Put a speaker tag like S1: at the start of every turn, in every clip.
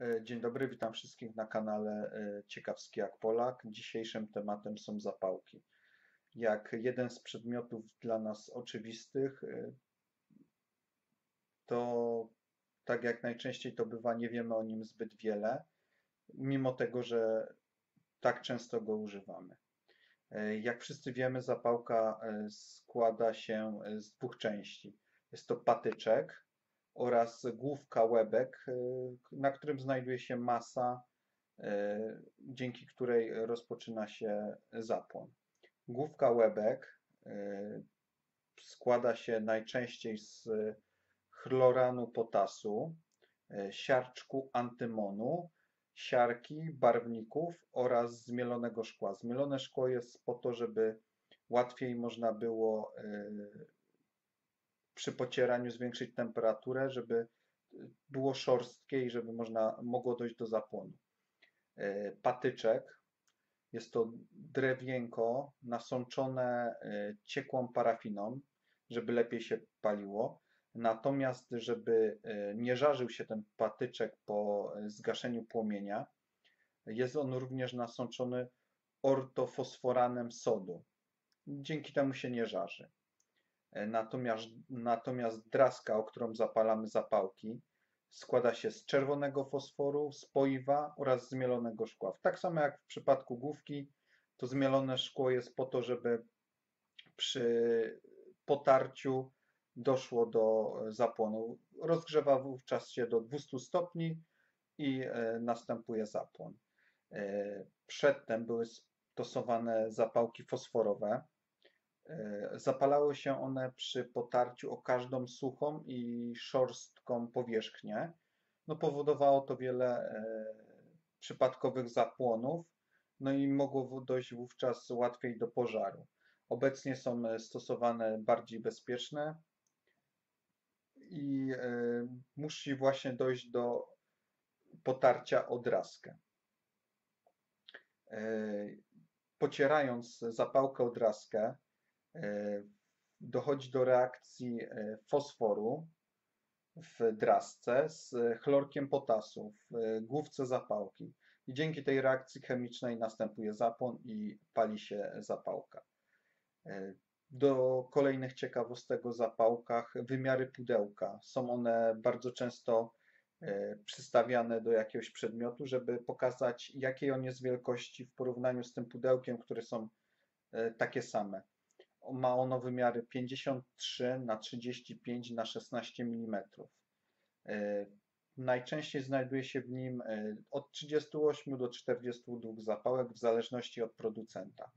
S1: E, Dzień dobry, witam wszystkich na kanale e, Ciekawski jak Polak. Dzisiejszym tematem są zapałki. Jak jeden z przedmiotów dla nas oczywistych, e, to tak jak najczęściej to bywa, nie wiemy o nim zbyt wiele, mimo tego, że tak często go używamy. Jak wszyscy wiemy, zapałka składa się z dwóch części. Jest to patyczek oraz główka łebek, e, na którym znajduje się masa, e, dzięki której rozpoczyna się zapłon. Główka łebek e, składa się najczęściej z chloranu potasu, siarczku antymonu, siarki, barwników oraz zmielonego szkła. Zmielone szkło jest po to, żeby łatwiej można było przy pocieraniu zwiększyć temperaturę, żeby było szorstkie i żeby można, mogło dojść do zapłonu. E, Patyczek jest to drewienko nasączone e, ciekłą parafiną, żeby lepiej się paliło. Natomiast, żeby e, nie żarzył się ten patyczek po zgaszeniu płomienia, jest on również nasączony ortofosforanem sodu. Dzięki temu się nie żarzy. E, Natomiast, natomiast draska, o którą zapalamy zapałki, składa się z czerwonego fosforu, spoiwa oraz zmielonego szkła. Tak samo jak w przypadku główki, to zmielone szkło jest po to, żeby przy potarciu doszło do zapłonu. Rozgrzewa wówczas się do 200 stopni i e, następuje zapłon. E, Przedtem były stosowane zapałki fosforowe. E, Zapalały się one przy potarciu o każdą suchą i szorstką powierzchnię. No, powodowało to wiele e, przypadkowych zapłonów, no i mogło dojść wówczas łatwiej do pożaru. Obecnie są e, stosowane bardziej bezpieczne i musi właśnie dojść do potarcia o draskę. Pocierając zapałkę o dochodzi do reakcji e, fosforu w drasce z chlorkiem potasu w e, główce zapałki. I dzięki tej reakcji chemicznej następuje zapłon i pali się zapałka. E, Do kolejnych ciekawostek o zapałkach, wymiary pudełka. Są one bardzo często e, przystawiane do jakiegoś przedmiotu, żeby pokazać, jakiej on jest wielkości w porównaniu z tym pudełkiem, które są e, takie same. Ma ono wymiary 53 na 35 na 16 mm. E, Najczęściej znajduje się w nim e, od 38 do 42 zapałek w zależności od producenta.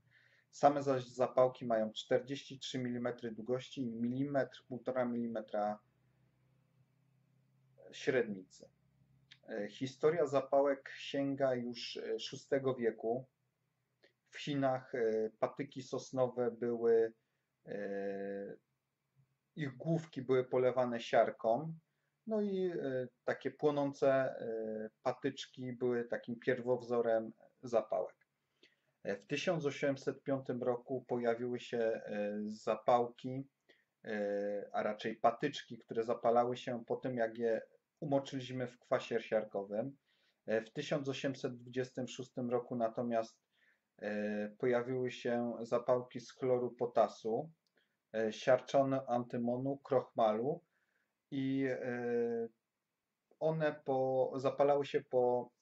S1: Same zaś zapałki mają 43 mm długości i 1,5 mm średnicy. E, Historia zapałek sięga już VI wieku. W Chinach e, patyki sosnowe były, e, ich główki były polewane siarką, no i e, takie płonące patyczki były takim pierwowzorem zapałek. W 1805 roku pojawiły się zapałki, a raczej patyczki, które zapalały się po tym, jak je umoczyliśmy w kwasie siarkowym. W 1826 roku natomiast pojawiły się zapałki z chloru potasu, e, siarczone antymonu, krochmalu i e, one po, zapalały się po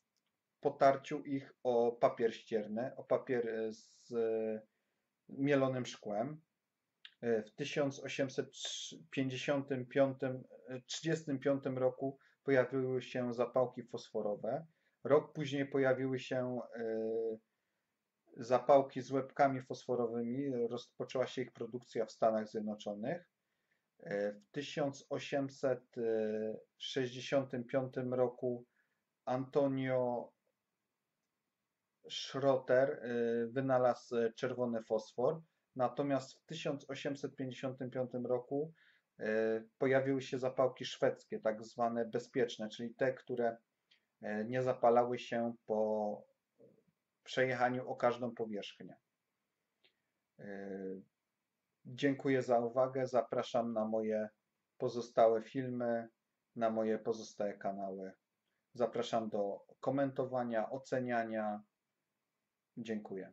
S1: potarciu ich o papier ścierny, o papier e, z e, mielonym szkłem. E, W 1855 e, roku pojawiły się zapałki fosforowe. Rok później pojawiły się e, zapałki z łebkami fosforowymi. Rozpoczęła się ich produkcja w Stanach Zjednoczonych. E, W 1865 roku Antonio Schroeter e, wynalazł czerwony fosfor, natomiast w 1855 roku e, pojawiły się zapałki szwedzkie, tak zwane bezpieczne, czyli te, które e, nie zapalały się po przejechaniu o każdą powierzchnię. E, Dziękuję za uwagę. Zapraszam na moje pozostałe filmy, na moje pozostałe kanały. Zapraszam do komentowania, oceniania. Dziękuję.